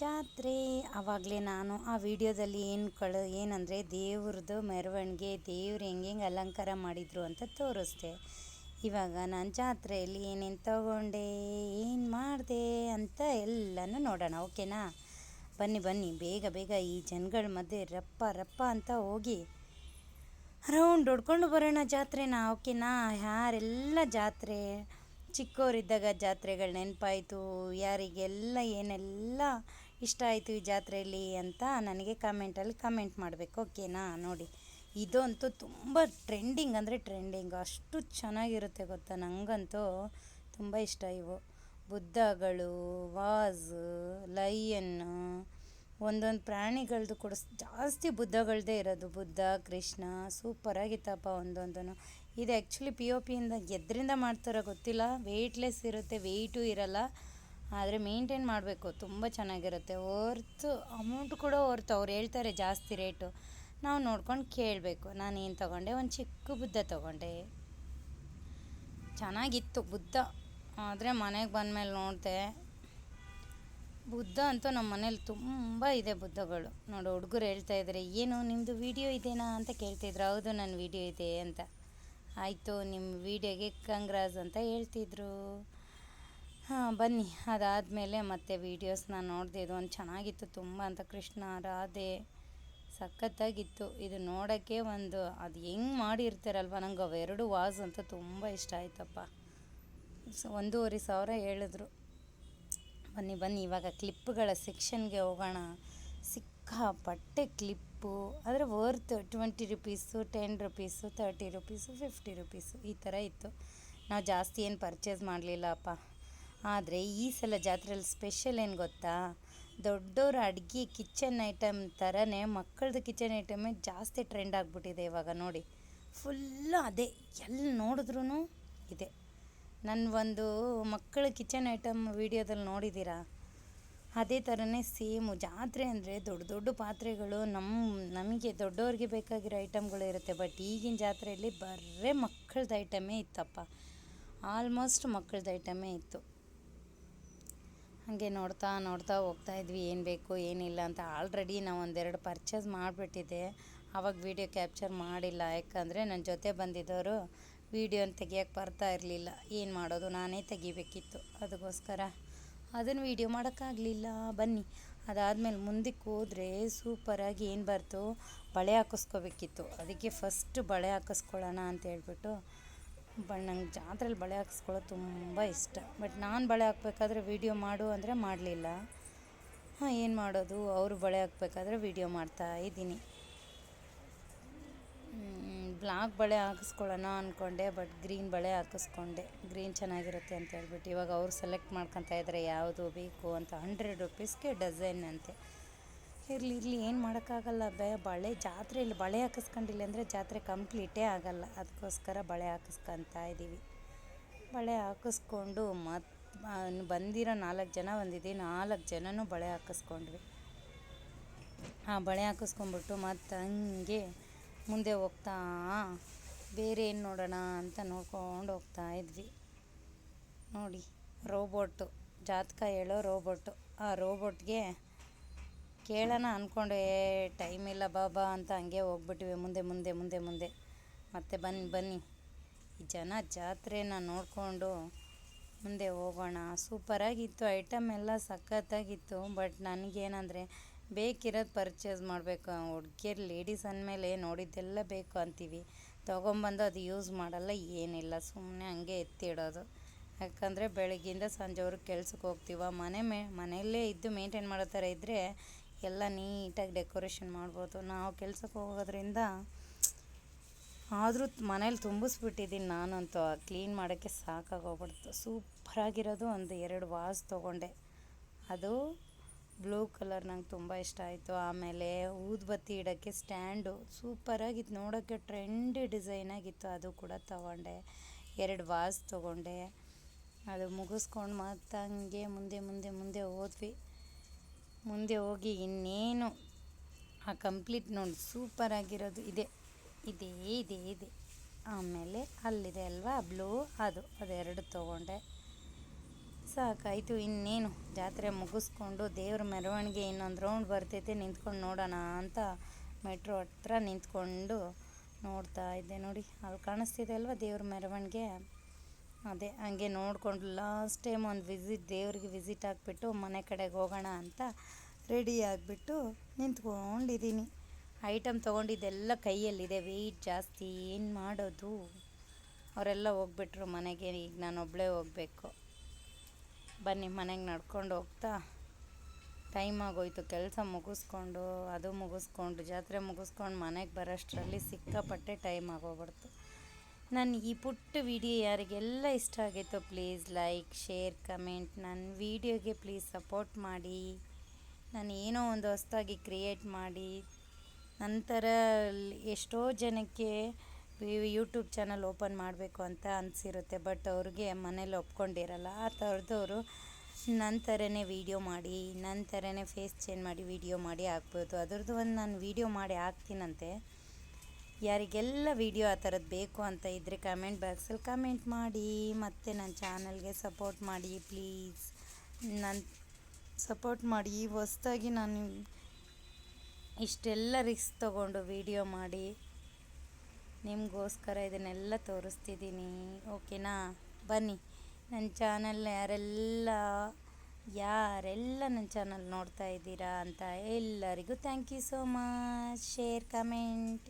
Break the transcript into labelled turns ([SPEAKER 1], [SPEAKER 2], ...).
[SPEAKER 1] ಜಾತ್ರೆ ಆವಾಗಲೇ ನಾನು ಆ ವಿಡಿಯೋದಲ್ಲಿ ಏನು ಕಳ, ಏನಂದರೆ ದೇವ್ರದ್ದು ಮೆರವಣಿಗೆ, ದೇವ್ರು ಹೆಂಗೆ ಅಲಂಕಾರ ಮಾಡಿದರು ಅಂತ ತೋರಿಸ್ದೆ. ಇವಾಗ ನಾನು ಜಾತ್ರೆಯಲ್ಲಿ ಏನೇನು ತಗೊಂಡೆ, ಏನು ಮಾಡಿದೆ ಅಂತ ಎಲ್ಲನೂ ನೋಡೋಣ, ಓಕೆನಾ? ಬನ್ನಿ ಬನ್ನಿ, ಬೇಗ ಬೇಗ ಈ ಜನಗಳ ಮಧ್ಯೆ ರಪ್ಪ ರಪ್ಪ ಅಂತ ಹೋಗಿ ರೌಂಡ್ ಹೊಡ್ಕೊಂಡು ಬರೋಣ ಜಾತ್ರೆನ, ಓಕೆನಾ? ಯಾರೆಲ್ಲ ಜಾತ್ರೆ ಚಿಕ್ಕವರಿದ್ದಾಗ ಜಾತ್ರೆಗಳು ನೆನಪಾಯಿತು, ಯಾರಿಗೆಲ್ಲ ಏನೆಲ್ಲ ಇಷ್ಟ ಆಯಿತು ಈ ಜಾತ್ರೆಯಲ್ಲಿ ಅಂತ ನನಗೆ ಕಮೆಂಟಲ್ಲಿ ಕಮೆಂಟ್ ಮಾಡಬೇಕು ಓಕೆನಾ ನೋಡಿ, ಇದಂತೂ ತುಂಬ ಟ್ರೆಂಡಿಂಗ್ ಅಂದರೆ ಟ್ರೆಂಡಿಂಗ್ ಅಷ್ಟು ಚೆನ್ನಾಗಿರುತ್ತೆ ಗೊತ್ತಾ? ನನಗಂತೂ ತುಂಬ ಇಷ್ಟ ಇವು. ಬುದ್ಧಗಳು, ವಾಸ್ ಲಯನ್ನು ಒಂದೊಂದು ಪ್ರಾಣಿಗಳದ್ದು ಕೂಡ ಜಾಸ್ತಿ ಬುದ್ಧಗಳದೇ ಇರೋದು. ಬುದ್ಧ, ಕೃಷ್ಣ ಸೂಪರಾಗಿತ್ತಪ್ಪ ಒಂದೊಂದನ್ನು. ಇದು ಆ್ಯಕ್ಚುಲಿ ಪಿ ಒ ಪಿಯಿಂದ ಎದರಿಂದ ಮಾಡ್ತಾರೋ ಗೊತ್ತಿಲ್ಲ. ವೆಯ್ಟ್ಲೆಸ್ ಇರುತ್ತೆ ವೆಯ್ಟು ಇರಲ್ಲ. ಆದರೆ ಮೇಂಟೈನ್ ಮಾಡಬೇಕು, ತುಂಬ ಚೆನ್ನಾಗಿರುತ್ತೆ. ಹೊರ್ತು ಅಮೌಂಟ್ ಕೂಡ ಹೊರ್ತು ಅವ್ರು ಹೇಳ್ತಾರೆ ಜಾಸ್ತಿ ರೇಟು ನಾವು ನೋಡ್ಕೊಂಡು ಕೇಳಬೇಕು. ನಾನು ಏನು ತೊಗೊಂಡೆ? ಒಂದು ಚಿಕ್ಕ ಬುದ್ಧ ತೊಗೊಂಡೆ. ಚೆನ್ನಾಗಿತ್ತು ಬುದ್ಧ. ಆದರೆ ಮನೆಗೆ ಬಂದಮೇಲೆ ನೋಡಿದೆ, ಬುದ್ಧ ಅಂತೂ ನಮ್ಮ ಮನೇಲಿ ತುಂಬ ಇದೆ ಬುದ್ಧಗಳು. ನೋಡು ಹುಡುಗರು ಹೇಳ್ತಾ ಇದ್ದಾರೆ ಏನು ನಿಮ್ಮದು ವೀಡಿಯೋ ಇದೆನಾ? ಅಂತ ಕೇಳ್ತಿದ್ರು ಹೌದು ನನ್ನ ವೀಡಿಯೋ ಇದೆ ಅಂತ. ಆಯಿತು ನಿಮ್ಮ ವೀಡಿಯೋಗೆ ಕಂಗ್ರಾಸ್ ಅಂತ ಹೇಳ್ತಿದ್ರು. ಹಾಂ, ಬನ್ನಿ. ಅದಾದಮೇಲೆ ಮತ್ತೆ ವೀಡಿಯೋಸ್ನ ನೋಡಿದೆ. ಇದು ಒಂದು ಚೆನ್ನಾಗಿತ್ತು ತುಂಬ ಅಂತ. ಕೃಷ್ಣ, ರಾಧೆ, ಸಖತ್ತಾಗಿತ್ತು. ಇದು ನೋಡೋಕ್ಕೆ ಒಂದು, ಅದು ಹೆಂಗೆ ಮಾಡಿರ್ತಾರಲ್ವ? ನಂಗೆ ಅವೆರಡು ವಾಸ್ ಅಂತ ತುಂಬ ಇಷ್ಟ ಆಯ್ತಪ್ಪ. ಒಂದೂವರೆ ಸಾವಿರ ಹೇಳಿದ್ರು. ಬನ್ನಿ ಬನ್ನಿ. ಇವಾಗ ಕ್ಲಿಪ್ಗಳ ಸೆಕ್ಷನ್ಗೆ ಹೋಗೋಣ. ಸಿಕ್ಕಾಪಟ್ಟೆ ಕ್ಲಿಪ್ಪು ಆದರೆ worth twenty rupees ten rupees thirty rupees fifty rupees ಈ ಥರ ಇತ್ತು. ನಾವು ಜಾಸ್ತಿ ಏನು ಪರ್ಚೇಸ್ ಮಾಡಲಿಲ್ಲಪ್ಪ. ಆದರೆ ಈ ಸಲ ಜಾತ್ರೆಯಲ್ಲಿ ಸ್ಪೆಷಲ್ ಏನು ಗೊತ್ತಾ? ದೊಡ್ಡೋರ ಅಡುಗೆ ಕಿಚನ್ ಐಟಮ್ ಥರನೇ ಮಕ್ಕಳದ್ದು ಕಿಚನ್ ಐಟಮೇ ಜಾಸ್ತಿ ಟ್ರೆಂಡ್ ಆಗಿಬಿಟ್ಟಿದೆ ಇವಾಗ ನೋಡಿ. ಫುಲ್ಲು ಅದೇ ಎಲ್ಲಿ ನೋಡಿದ್ರೂ ಇದೆ. ನನ್ನ ಒಂದು ಮಕ್ಕಳ ಕಿಚನ್ ಐಟಮ್ ವೀಡಿಯೋದಲ್ಲಿ ನೋಡಿದ್ದೀರಾ ಅದೇ ಥರನೇ ಸೇಮು ಜಾತ್ರೆ ಅಂದರೆ ದೊಡ್ಡ ದೊಡ್ಡ ಪಾತ್ರೆಗಳು ನಮ್ಮ ನಮಗೆ ದೊಡ್ಡವ್ರಿಗೆ ಬೇಕಾಗಿರೋ ಐಟಮ್ಗಳು ಇರುತ್ತೆ ಬಟ್ ಈಗಿನ ಜಾತ್ರೆಯಲ್ಲಿ ಬರೇ ಮಕ್ಕಳದ್ದು ಐಟಮೇ ಇತ್ತಪ್ಪ. ಆಲ್ಮೋಸ್ಟ್ ಮಕ್ಕಳದ್ದು ಐಟಮೇ ಇತ್ತು. ಹಾಗೆ ನೋಡ್ತಾ ನೋಡ್ತಾ ಹೋಗ್ತಾ ಇದ್ವಿ, ಏನು ಬೇಕು ಏನಿಲ್ಲ ಅಂತ. ಆಲ್ರೆಡಿ ನಾವು ಒಂದೆರಡು ಪರ್ಚೇಸ್ ಮಾಡಿಬಿಟ್ಟಿದ್ದೆ. ಆವಾಗ ವೀಡಿಯೋ ಕ್ಯಾಪ್ಚರ್ ಮಾಡಿಲ್ಲ. ಯಾಕಂದರೆ ನನ್ನ ಜೊತೆ ಬಂದಿದ್ದವರು ವೀಡಿಯೋನ ತೆಗಿಯೋಕ್ಕೆ ಬರ್ತಾ ಇರಲಿಲ್ಲ. ಏನು ಮಾಡೋದು? ನಾನೇ ತೆಗಿಬೇಕಿತ್ತು. ಅದಕ್ಕೋಸ್ಕರ ಅದನ್ನು ವೀಡಿಯೋ ಮಾಡೋಕ್ಕಾಗಲಿಲ್ಲ. ಬನ್ನಿ. ಅದಾದಮೇಲೆ ಮುಂದಕ್ಕೆ ಹೋದರೆ ಸೂಪರಾಗಿ ಏನು ಬರ್ತು? ಬಳೆ ಹಾಕಿಸ್ಕೋಬೇಕಿತ್ತು. ಅದಕ್ಕೆ ಫಸ್ಟ್ ಬಳೆ ಹಾಕಿಸ್ಕೊಳ್ಳೋಣ ಅಂತ ಹೇಳ್ಬಿಟ್ಟು ಬಟ್ ನಂಗೆ ಜಾತ್ರೆಲಿ ಬಳೆ ಹಾಕಿಸ್ಕೊಳ್ಳೋದು ತುಂಬ ಇಷ್ಟ. ಬಟ್ ನಾನು ಬಳೆ ಹಾಕ್ಬೇಕಾದ್ರೆ ವೀಡಿಯೋ ಮಾಡು ಅಂದರೆ ಮಾಡಲಿಲ್ಲ. ಹಾಂ, ಏನು ಮಾಡೋದು? ಅವರು ಬಳೆ ಹಾಕ್ಬೇಕಾದ್ರೆ ವೀಡಿಯೋ ಮಾಡ್ತಾ ಇದ್ದೀನಿ. ಬ್ಲಾಕ್ ಬಳೆ ಹಾಕಿಸ್ಕೊಳ್ಳೋಣ ಅಂದ್ಕೊಂಡೆ ಬಟ್ ಗ್ರೀನ್ ಬಳೆ ಹಾಕಿಸ್ಕೊಂಡೆ. ಗ್ರೀನ್ ಚೆನ್ನಾಗಿರುತ್ತೆ ಅಂತ ಹೇಳ್ಬಿಟ್ಟು ಇವಾಗ ಅವರು ಸೆಲೆಕ್ಟ್ ಮಾಡ್ಕೊತಾ ಇದ್ದಾರೆ ಯಾವುದು ಬೇಕು ಅಂತ ಹಂಡ್ರೆಡ್ ರುಪೀಸ್ಗೆ ಡಝನ್ ಅಂತೆ. ಇರಲಿ ಇರಲಿ ಏನು ಮಾಡೋಕ್ಕಾಗಲ್ಲ ಬೆ. ಬಳೆ ಜಾತ್ರೆಯಲ್ಲಿ ಬಳೆ ಹಾಕಿಸ್ಕೊಂಡಿಲ್ಲ ಅಂದರೆ ಜಾತ್ರೆ ಕಂಪ್ಲೀಟೇ ಆಗಲ್ಲ. ಅದಕ್ಕೋಸ್ಕರ ಬಳೆ ಹಾಕಿಸ್ಕೊತಾ ಇದ್ದೀವಿ ಬಳೆ ಹಾಕಿಸ್ಕೊಂಡು ಮತ್ತು ಬಂದಿರೋ ನಾಲ್ಕು ಜನ ಬಂದಿದ್ದೀವಿ. ನಾಲ್ಕು ಜನನೂ ಬಳೆ ಹಾಕಿಸ್ಕೊಂಡ್ವಿ. ಆ ಬಳೆ ಹಾಕಿಸ್ಕೊಂಡ್ಬಿಟ್ಟು ಮತ್ತು ಹಂಗೆ ಮುಂದೆ ಹೋಗ್ತಾ, ಬೇರೆ ಏನು ನೋಡೋಣ ಅಂತ ನೋಡ್ಕೊಂಡು ಹೋಗ್ತಾ ಇದ್ವಿ. ನೋಡಿ, ರೋಬೋಟು. ಜಾತಕ ಹೇಳೋ ರೋಬೋಟು. ಆ ರೋಬೋಟ್ಗೆ ಕೇಳೋಣ ಅಂದ್ಕೊಂಡೆ ಟೈಮ್ ಇಲ್ಲ ಬಾಬಾ ಅಂತ ಹಂಗೆ ಹೋಗ್ಬಿಟ್ವಿ, ಮುಂದೆ ಮುಂದೆ ಮುಂದೆ ಮುಂದೆ. ಮತ್ತೆ ಬನ್ನಿ ಬನ್ನಿ. ಜನ ಜಾತ್ರೆನ ನೋಡಿಕೊಂಡು ಮುಂದೆ ಹೋಗೋಣ. ಸೂಪರಾಗಿತ್ತು, ಐಟಮ್ ಎಲ್ಲ ಸಖತ್ತಾಗಿತ್ತು, ಬಟ್ ನನಗೇನಂದರೆ ಬೇಕಿರೋದು ಪರ್ಚೇಸ್ ಮಾಡಬೇಕು. ಹುಡುಗಿಯರು ಲೇಡೀಸ್ ಅಂದಮೇಲೆ ನೋಡಿದ್ದೆಲ್ಲ ಬೇಕು ಅಂತೀವಿ. ತೊಗೊಂಬಂದು ಅದು ಯೂಸ್ ಮಾಡಲ್ಲ, ಏನಿಲ್ಲ. ಸುಮ್ಮನೆ ಹಂಗೆ ಎತ್ತಿಡೋದು. ಯಾಕಂದರೆ ಬೆಳಗ್ಗಿಂದ ಸಂಜೆವರೆಗೆ ಕೆಲ್ಸಕ್ಕೆ ಹೋಗ್ತೀವ. ಮನೆ ಮೇ, ಮನೆಯಲ್ಲೇ ಇದ್ದು ಮೇಂಟೈನ್ ಮಾಡೋ ಥರ ಇದ್ದರೆ ಎಲ್ಲ ನೀಟಾಗಿ ಡೆಕೋರೇಷನ್ ಮಾಡ್ಬೋದು. ನಾವು ಕೆಲ್ಸಕ್ಕೆ ಹೋಗೋದ್ರಿಂದ ಆದರೂ ಮನೇಲಿ ತುಂಬಿಸ್ಬಿಟ್ಟಿದ್ದೀನಿ ನಾನಂತೂ. ಕ್ಲೀನ್ ಮಾಡೋಕ್ಕೆ ಸಾಕಾಗೋಗ್ಬಿಡ್ತು ಸೂಪರಾಗಿರೋದು ಒಂದು ಎರಡು ವಾಸ್ ತೊಗೊಂಡೆ. ಅದು ಬ್ಲೂ ಕಲರ್ ನಂಗೆ ತುಂಬ ಇಷ್ಟ ಆಯಿತು. ಆಮೇಲೆ ಊದ್ಬತ್ತಿ ಇಡೋಕ್ಕೆ ಸ್ಟ್ಯಾಂಡು ಸೂಪರಾಗಿತ್ತು. ನೋಡೋಕ್ಕೆ ಟ್ರೆಂಡಿ ಡಿಸೈನಾಗಿತ್ತು ಅದು ಕೂಡ ತಗೊಂಡೆ. ಎರಡು ವಾಸ್ ತೊಗೊಂಡೆ. ಅದು ಮುಗಿಸ್ಕೊಂಡು ಮತ್ತು ಹಂಗೆ ಮುಂದೆ ಮುಂದೆ ಮುಂದೆ ಹೋದ್ವಿ. ಮುಂದೆ ಹೋಗಿ ಇನ್ನೇನು ಆ ಕಂಪ್ಲೀಟ್ ನೋಡಿ ಸೂಪರಾಗಿರೋದು ಇದೆ. ಇದೇ, ಇದೆ ಇದೆ. ಆಮೇಲೆ ಅಲ್ಲಿದೆ ಅಲ್ವಾ ಬ್ಲೂ ಅದು, ಅದೆರಡು ತೊಗೊಂಡೆ. ಸಾಕಾಯಿತು ಇನ್ನೇನು, ಜಾತ್ರೆ ಮುಗಿಸ್ಕೊಂಡು ದೇವ್ರ ಮೆರವಣಿಗೆ ಇನ್ನೊಂದು ರೌಂಡ್ ಬರ್ತೈತೆ, ನಿಂತ್ಕೊಂಡು ನೋಡೋಣ ಅಂತ ಮೆಟ್ರೋ ಹತ್ರ ನಿಂತ್ಕೊಂಡು ನೋಡ್ತಾ ಇದ್ದೆ ನೋಡಿ. ಅಲ್ಲಿ ಕಾಣಿಸ್ತಿದೆ ಅಲ್ವಾ ದೇವ್ರ ಮೆರವಣಿಗೆ? ಅದೇ, ಹಂಗೆ ನೋಡ್ಕೊಂಡು ಲಾಸ್ಟ್ ಟೈಮ್ ಒಂದು ವಿಸಿಟ್ ದೇವ್ರಿಗೆ ವಿಸಿಟ್ ಆಗಿಬಿಟ್ಟು ಮನೆ ಕಡೆಗೆ ಹೋಗೋಣ ಅಂತ ರೆಡಿ ಆಗಿಬಿಟ್ಟು ನಿಂತ್ಕೊಂಡಿದ್ದೀನಿ. ಐಟಮ್ ತೊಗೊಂಡಿದ್ದೆಲ್ಲ ಕೈಯಲ್ಲಿದೆ. ವೆಯ್ಟ್ ಜಾಸ್ತಿ, ಏನು ಮಾಡೋದು? ಅವರೆಲ್ಲ ಹೋಗ್ಬಿಟ್ರು ಮನೆಗೆ, ಈಗ ನಾನು ಒಬ್ಬಳೇ ಹೋಗಬೇಕು. ಬನ್ನಿ, ಮನೆಗೆ ನಡ್ಕೊಂಡು ಹೋಗ್ತಾ. ಟೈಮ್ ಆಗೋಯ್ತು, ಕೆಲಸ ಮುಗಿಸ್ಕೊಂಡು, ಅದು ಮುಗಿಸ್ಕೊಂಡು, ಜಾತ್ರೆ ಮುಗಿಸ್ಕೊಂಡು ಮನೆಗೆ ಬರೋಷ್ಟರಲ್ಲಿ ಸಿಕ್ಕಾಪಟ್ಟೆ ಟೈಮ್ ಆಗೋಗ್ಬಿಡ್ತು. ನನ್ನ ಈ ಪುಟ್ಟ ವಿಡಿಯೋ ಯಾರಿಗೆಲ್ಲ ಇಷ್ಟ ಆಗಿತ್ತು ಪ್ಲೀಸ್ ಲೈಕ್ ಶೇರ್ ಕಮೆಂಟ್ ನನ್ನ ವಿಡಿಯೋಗೆ ಪ್ಲೀಸ್ ಸಪೋರ್ಟ್ ಮಾಡಿ. ನಾನು ಏನೋ ಒಂದು ಹೊಸ್ದಾಗಿ ಕ್ರಿಯೇಟ್ ಮಾಡಿ. ನಂತರ ಎಷ್ಟೋ ಜನಕ್ಕೆ ಯೂಟ್ಯೂಬ್ ಚಾನಲ್ ಓಪನ್ ಮಾಡಬೇಕು ಅಂತ ಅನಿಸಿರುತ್ತೆ ಬಟ್ ಅವ್ರಿಗೆ ಮನೇಲಿ ಒಪ್ಕೊಂಡಿರಲ್ಲ. ಆ ಥರದವರು ನನ್ನ ಥರನೇ ವೀಡಿಯೋ ಮಾಡಿ ನನ್ನ ಥರನೇ ಫೇಸ್ ಚೇಂಜ್ ಮಾಡಿ ವೀಡಿಯೋ ಮಾಡಿ ಹಾಕ್ಬೋದು. ಅದ್ರದ್ದು ಒಂದು ನಾನು ವೀಡಿಯೋ ಮಾಡಿ ಹಾಕ್ತೀನಂತೆ. ಯಾರಿಗೆಲ್ಲ ವಿಡಿಯೋ ಆ ಥರದ್ದು ಬೇಕು ಅಂತ ಇದ್ದರೆ ಕಮೆಂಟ್ ಬಾಕ್ಸಲ್ಲಿ ಕಮೆಂಟ್ ಮಾಡಿ, ಮತ್ತು ನನ್ನ ಚಾನಲ್ಗೆ ಸಪೋರ್ಟ್ ಮಾಡಿ ಪ್ಲೀಸ್ ನನ್ನ ಸಪೋರ್ಟ್ ಮಾಡಿ, ಹೊಸ್ದಾಗಿ ನಾನು ಇಷ್ಟೆಲ್ಲ ರಿಸ್ಕ್ ತೊಗೊಂಡು ವೀಡಿಯೋ ಮಾಡಿ, ನಿಮಗೋಸ್ಕರ ಇದನ್ನೆಲ್ಲ ತೋರಿಸ್ತಿದ್ದೀನಿ. ಓಕೆನಾ ಬನ್ನಿ. ನನ್ನ ಚಾನಲ್ ಯಾರೆಲ್ಲ ಯಾರೆಲ್ಲ ನನ್ನ ಚಾನಲ್ ನೋಡ್ತಾ ಇದ್ದೀರಾ ಅಂತ ಎಲ್ಲರಿಗೂ thank you so much share comment